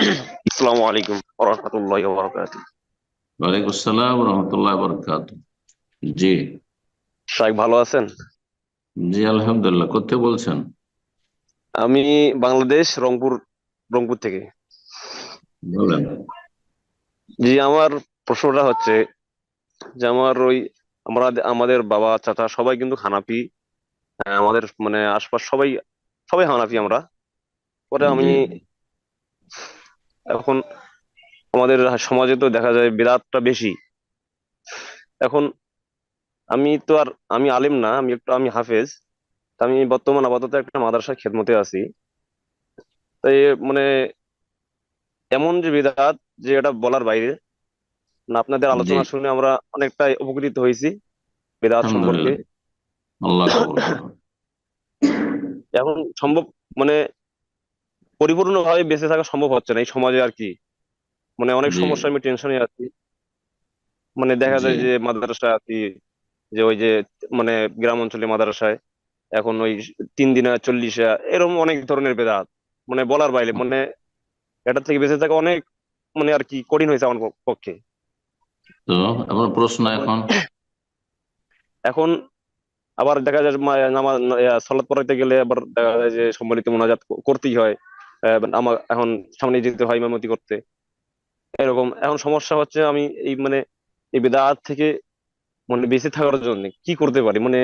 আসসালামু আলাইকুম রহমতুল্লাহ বরকাত ওয়ালাইকুম আসসালাম রহমতুল্লাহ বরকাত জি ভালো আছেন? জি আলহামদুলিল্লাহ। বলছেন? আমি বাংলাদেশ রংপুর রংপুর থেকে। বলেন। জি আমার প্রশ্নটা হচ্ছে যে আমার ওই আমরা আমাদের বাবা চাচা সবাই কিন্তু হানাফি। আহ, আমাদের মানে আশপাশ সবাই সবাই হানাফি আমরা। পরে আমি এখন আমাদের সমাজে তো দেখা যায় বিরাটটা বেশি। এখন আমি তো আর আমি আলিম না আমি একটু আমি হাফেজ। আমি বর্তমান আপাতত একটা মাদ্রাসার খেদমতে আছি। তাই মানে এমন যে বিদআত যে এটা বলার বাইরে না আপনাদের আলোচনা শুনে আমরা অনেকটাই উপকৃত হয়েছি বিদআত সম্পর্কে। এখন সম্ভব মানে পরিপূর্ণভাবে বেঁচে থাকা সম্ভব হচ্ছে না এই সমাজে আর কি। মানে অনেক সমস্যা আমি টেনশনে আছি। মানে দেখা যায় যে মাদ্রাসায় আছি যে ওই যে মানে গ্রাম অঞ্চলে মাদ্রাসায় এখন ওই তিন দিনা চল্লিশা এরকম অনেক ধরনের বেদাত। মানে বলার বাইরে মানে এটা থেকে বেঁচে থাকা অনেক মানে আর কি কঠিন হয়েছে আমার পক্ষে। তো আমার প্রশ্ন এখন? এখন আবার দেখা যায় নামাজ সালাত পড়াইতে গেলে আবার দেখা যায় যে সম্মিলিত মোনাজাত করতেই হয়। আহ, আমার এখন সামনে যেতে হয় ইমামতি করতে। এরকম এখন সমস্যা হচ্ছে আমি এই মানে এই বেদাত থেকে মানে বেঁচে থাকার জন্য কি করতে পারি? মানে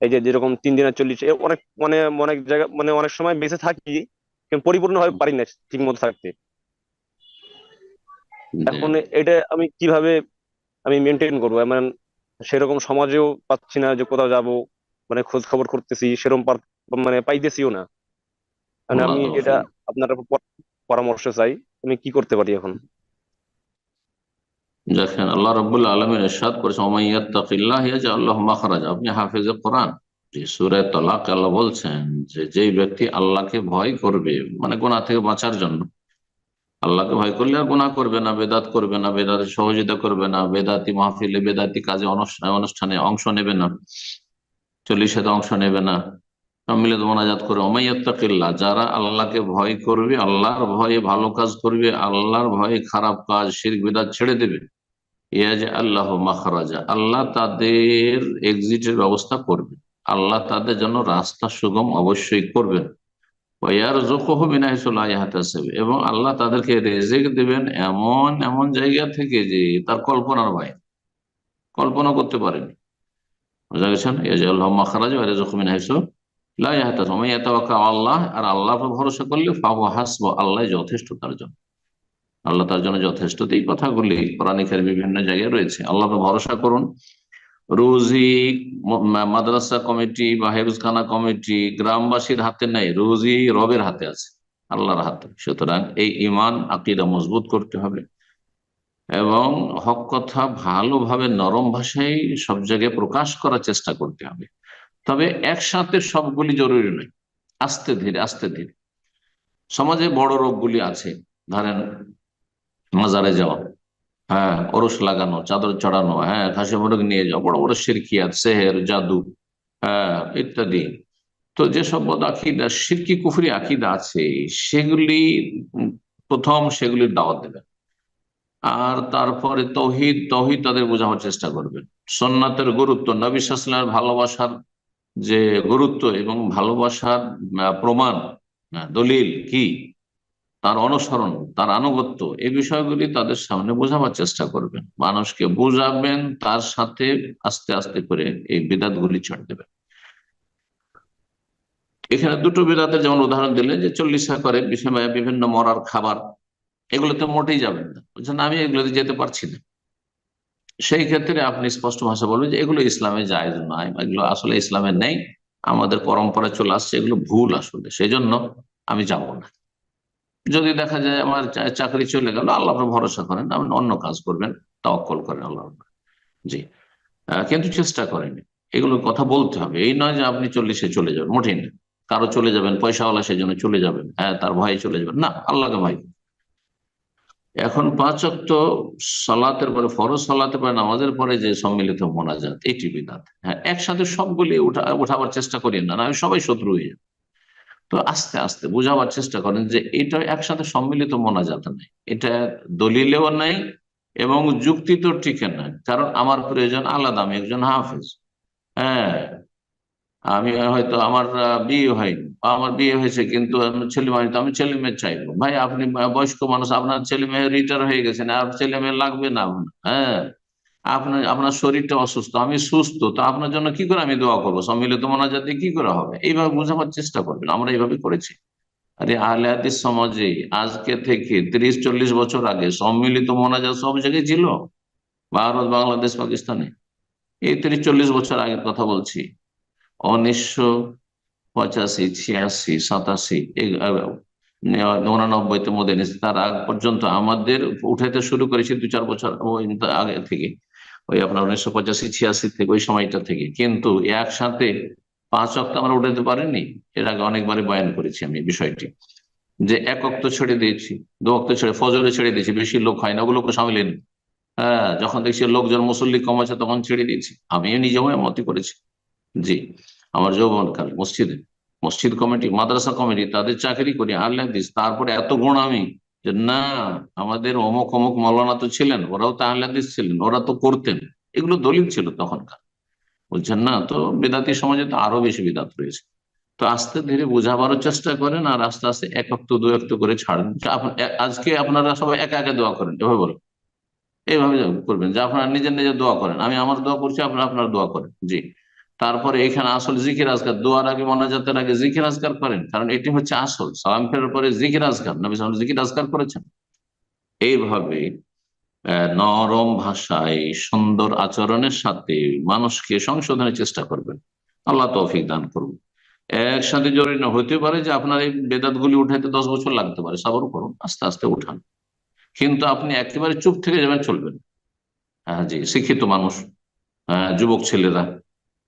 এই যে যেরকম তিন দিনের চল্লিশ অনেক মানে অনেক জায়গা মানে অনেক সময় বেঁচে থাকি কিন্তু পরিপূর্ণভাবে পারি না ঠিক মতো থাকতে এখন এটা আমি কীভাবে আমি মেনটেন করব? মানে সেরকম সমাজেও পাচ্ছি না যে কোথাও যাব মানে খোঁজ খবর করতেছি সেরকম পার- মানে পাইতেছিও না। মানে আল্লাহ আমি এটা আপনার পরামর্শ চাই আমি কি করতে পারি এখন? দেখেন আল্লাহ রব্বুল আলমিন ইরশাদ করেছে ওমাইয়াত্তাকিল্লাহ ইয়াজআল্লাহু মাখরাজা। আপনি হাফেজে কোরআন যে সূরা তালাক আল্লাহ বলছেন যে যেই ব্যক্তি আল্লাহকে ভয় করবে মানে গুনাহ থেকে বাঁচার জন্য আল্লাহকে ভয় করলে আর গুনাহ করবে না বেদাত করবে না বেদাতে সহযোগিতা করবে না বেদাতি মাহফিলে বেদাতি কাজে অনুষ্ঠানে অনুষ্ঠানে অংশ নেবে না চল্লিশে অংশ নেবে না সম্মিলিত মোনাজাত করে, ওমাইয়াত্তাকিল্লাহ যারা আল্লাহকে ভয় করবে, আল্লাহর ভয়ে ভালো কাজ করবে, আল্লাহর ভয়ে খারাপ কাজ শির বিদাত ছেড়ে দেবে। ইয়াজ আল্লাহ মাখরাজা, আল্লাহ তাদের এক্সিটের ব্যবস্থা করবে। আল্লাহ তাদের জন্য রাস্তা সুগম অবশ্যই করবেন। এবং আল্লাহ তাদেরকে রেজেক দেবেন এমন এমন জায়গা থেকে যে তার কল্পনার বাইরে। কল্পনা করতে পারেনি। বুঝা গেছেন? ইয়াজ আল্লাহ মাখরাজ ওয়ার জোকমিনাহিসু আল্লাহ, আর আল্লাহ ভরসা করলে হাসব, আল্লাহ যথেষ্ট তার জন্য। আল্লাহ তার জন্য যথেষ্ট এই কথাগুলি বিভিন্ন জায়গায় রয়েছে। আল্লাহ ভরসা করুন। রুজি মাদ্রাসা কমিটি বা হেফজখানা কমিটি গ্রামবাসীর হাতে নেই, রুজি রবের হাতে আছে, আল্লাহর হাতে। সুতরাং এই ইমান আকিদা মজবুত করতে হবে। এবং হক কথা ভালোভাবে নরম ভাষায় সব জায়গায় প্রকাশ করার চেষ্টা করতে হবে। তবে একসাথে সবগুলি জরুরি নয়। আস্তে ধীরে আস্তে ধীরে। সমাজে বড় রোগগুলি আছে। ধরেন মাজারে যাওয়া হ্যাঁ ওরস লাগানো, চাদর চড়ানো হ্যাঁ ঘাসে মোরগ নিয়ে যাওয়া, বড় বড় সিরকিয়াত সেহের, জাদু হ্যাঁ ইত্যাদি। তো যেসব আকিদা, সিরকি, কুফরি আকিদা আছে, সেগুলি প্রথম সেগুলির দাওয়াত দেবেন। আর তারপরে তৌহিদ তৌহিদ তাদের বোঝানোর চেষ্টা করবেন। সোননাথের গুরুত্ব, নবী ভালোবাসার যে গুরুত্ব এবং ভালোবাসার প্রমাণ দলিল কি? তার অনুসরণ, তার আনুগত্য, এই বিষয়গুলি তাদের সামনে বোঝাবার চেষ্টা করবেন। মানুষকে বুঝাবেন, তার সাথে আস্তে আস্তে করে এই বিদাতগুলি ছেড়ে দেবেন। এখানে দুটো বিদাতের যেমন উদাহরণ দিলেন যে চল্লিশা করে বিষয় বিভিন্ন মরার খাবার, এগুলোতে মোটেই যাবেন না। বলছেন আমি এগুলোতে যেতে পারছি না। সেই ক্ষেত্রে আপনি স্পষ্ট ভাষা বলবেন যে এগুলো ইসলামে জায়েজ নয় এগুলো আসলে ইসলামে নেই, আমাদের পরম্পরা চলে আসছে, এগুলো ভুল আসলে সেই জন্য আমি যাব না। যদি দেখা যায় আমার চাকরি চলে গেল, আল্লাহ ভরসা করেন, আপনি অন্য কাজ করবেন, তাওয়াক্কল করেন আল্লাহ জি। কিন্তু চেষ্টা করেন এগুলো কথা বলতে হবে। এই নয় যে আপনি চল্লিশে চলে যাবেন মোটেই না কারও চলে যাবেন, পয়সাওয়ালা সেই জন্য চলে যাবেন হ্যাঁ তার ভয়ে চলে যাবেন, না, আল্লাহকে ভয়। এখন পাঁচ অক্ট সালাতের পরে, ফরজ সালাতের পরে, নামাজের পরে যে সম্মিলিত মোনাজাত এটি বিদাত হ্যাঁ একসাথে সবগুলি উঠা, উঠাবার চেষ্টা করি না আমি সবাই শত্রু হয়ে যাবে। তো আস্তে আস্তে বোঝাবার চেষ্টা করেন যে এটা একসাথে সম্মিলিত মোনাজাত নাই। এটা দলিলেও নাই এবং যুক্তি তো টিকে না কারণ আমার প্রয়োজন আলাদা, আমি একজন হাফেজ। হ্যাঁ আমি হয়তো আমার বিয়ে হয়নি। আমার বিয়ে হয়েছে, কিন্তু ছেলে তো আমি ছেলে মেয়ে চাইব। ভাই, আপনি বয়স্ক মানুষ, আপনার ছেলে মেয়ে রিটায়ার হয়ে গেছেন আর ছেলে মেয়ে লাগবে না হ্যাঁ? আপনার আপনার শরীরটা অসুস্থ, আমি সুস্থ, তো আপনার জন্য কি করে আমি দোয়া করব? সম্মিলিত মোনাজাতে কি করে হবে? এইভাবে বোঝাবার চেষ্টা করবেন, আমরা এইভাবে করেছি। আরে আহলে সমাজে আজকে থেকে তিরিশ, চল্লিশ বছর আগে সম্মিলিত মোনাজাত সব জায়গায় ছিল, ভারত, বাংলাদেশ, পাকিস্তানে। এই তিরিশ, চল্লিশ বছর আগের কথা বলছি। উনিশশো পঁচাশি, ছিয়াশি, সাতাশি উনানব্বইতে মধ্যে এনেছে। তার আগ পর্যন্ত আমাদের উঠাইতে শুরু করেছি দু চার বছর আগে থেকে। ওই আপনার উনিশশো পঁচাশি, ছিয়াশি থেকে, ওই সময়টা থেকে। কিন্তু একসাথে পাঁচ অক্ট আমরা উঠাতে পারিনি। এর আগে অনেকবারই বয়ান করেছি আমি বিষয়টি। যে এক অক্ত ছেড়ে দিয়েছি, দু অক্ত ছেড়ে ফজলে ছেড়ে দিয়েছি, বেশি লোক হয় না ওগুলোকে সামিল হ্যাঁ যখন দেখছি লোকজন মুসল্লি কম আছে তখন ছেড়ে দিয়েছি। আমিও নিজেও এমতি করেছি। জি। আমার যৌবনকাল মসজিদে। মসজিদ কমিটি, মাদ্রাসা কমিটি, তাদের চাকরি করি আল্লাহ দিস। তারপরে এত গুণ আমি যে, না, আমাদের অমুক অমুক মৌলানা তো ছিলেন, ওরাও তো আহ্লাদিস ছিলেন, ওরা তো করতেন। এগুলো দলিল ছিল তখনকার। বলছেন, না, তো বেদাতি সমাজে তো আরও বেশি বেদাত রয়েছে। তো আস্তে ধীরে বোঝাবারও চেষ্টা করেন আর আস্তে আস্তে এক অক্ত, দু অক্ত করে ছাড়েন। আজকে আপনারা সবাই একা একা দোয়া করেন, এভাবে বলেন। এইভাবে করবেন, যে আপনারা নিজের নিজের দোয়া করেন। আমি আমার দোয়া করছি, আপনারা আপনার দোয়া করেন। জি। তারপরে এখানে আসল জিকির আজকার, দোয়ার আগে মোনাজাতের আগে জিকির আজকার করেন, কারণ এটি হচ্ছে আসল। সালাম ফেরার পরে জিকির আজকার, নবী সালাম জিকির আজকার করেছেন। এইভাবে নরম ভাষায়, সুন্দর আচরণের সাথে মানুষকে সংশোধনের চেষ্টা করবেন। আল্লাহ তৌফিক দান করুন। একসাথে জরুরি না হতে পারে যে আপনার এই বেদাত গুলি উঠাইতে দশ বছর লাগতে পারে, সাবর করুন, আস্তে আস্তে উঠান। কিন্তু আপনি একেবারে চুপ থেকে যাবেন, চলবেন হ্যাঁ জি, শিক্ষিত মানুষ যুবক ছেলেরা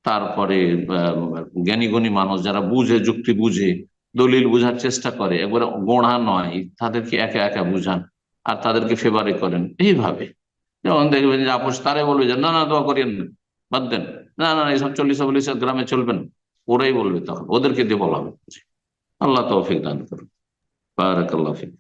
তারপরে আহ, জ্ঞানী গুণী মানুষ যারা বুঝে যুক্তি বুঝে দলিল বুঝার চেষ্টা করে একবারে গোড়া নয় তাদেরকে একা একা বুঝান আর তাদেরকে ফেভারে করেন। এইভাবে। যেমন দেখবেন যে আপোষ তারে বলবে যে না না দোয়া করিয়েন না বাদ দেন। না না এইসব চল্লিশ চল্লিশ গ্রামে চলবেন ওরাই বলবে তখন। ওদেরকে দিয়ে বলা হবে আল্লাহ তৌফিক দান করুন। বারাকাল্লাহ ফিক।